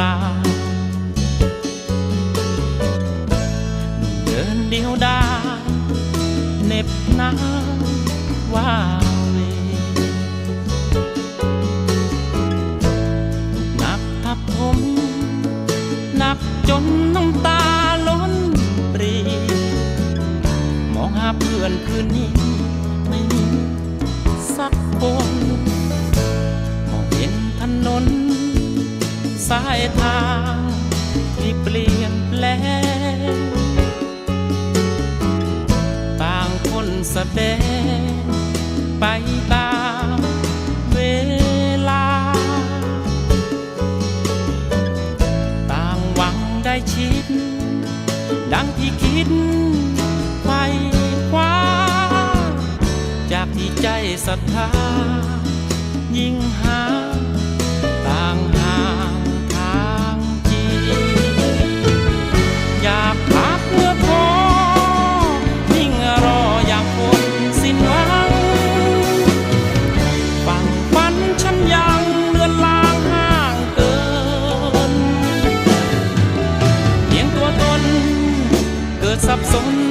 ลางเดินเดียวดายเหน็บหนาวว่าเวหนักทับผมหนักจนน้ำตาล้นปรี มองหาเพื่อนคืนนี้ ไม่มีสักคน สายทางที่เปลี่ยนแปลงต่างคนแสดงไปตามเวลา ต่างหวังได้ชิด ดังที่คิดไฟคว้า จากที่ใจศรัทธายิ่งหา Sonra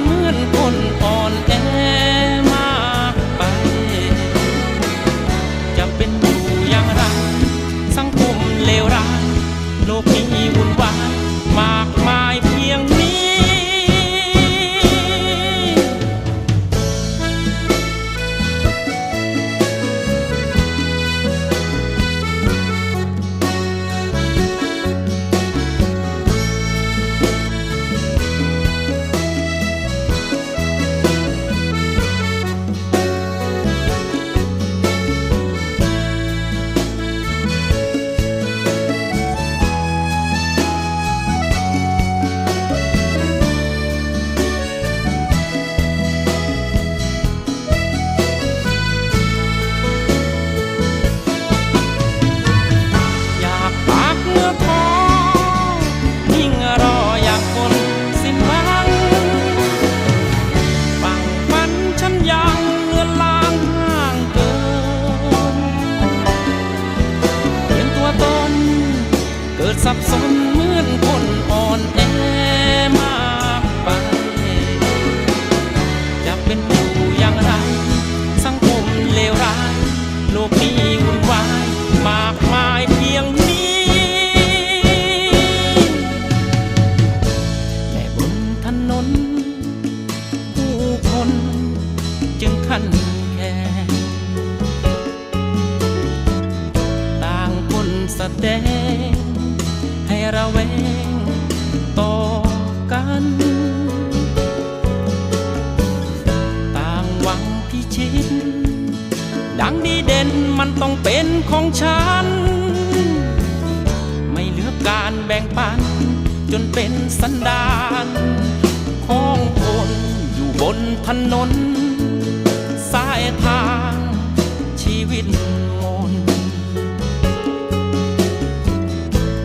สับสนเหมือนค ต้องเป็นของฉัน ไม่เหลือการแบ่งปัน จนเป็นสันดานของคนอยู่บนถนน สายทางชีวิตมน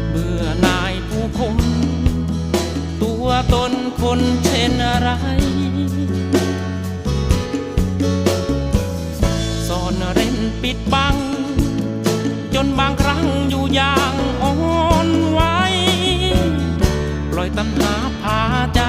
เบื่อนายผู้คน ตัวตนคนเช่นอะไร ปิดบัง จนบางครั้งอยู่อย่างอ่อนไหวปล่อยตัณหาพาใจ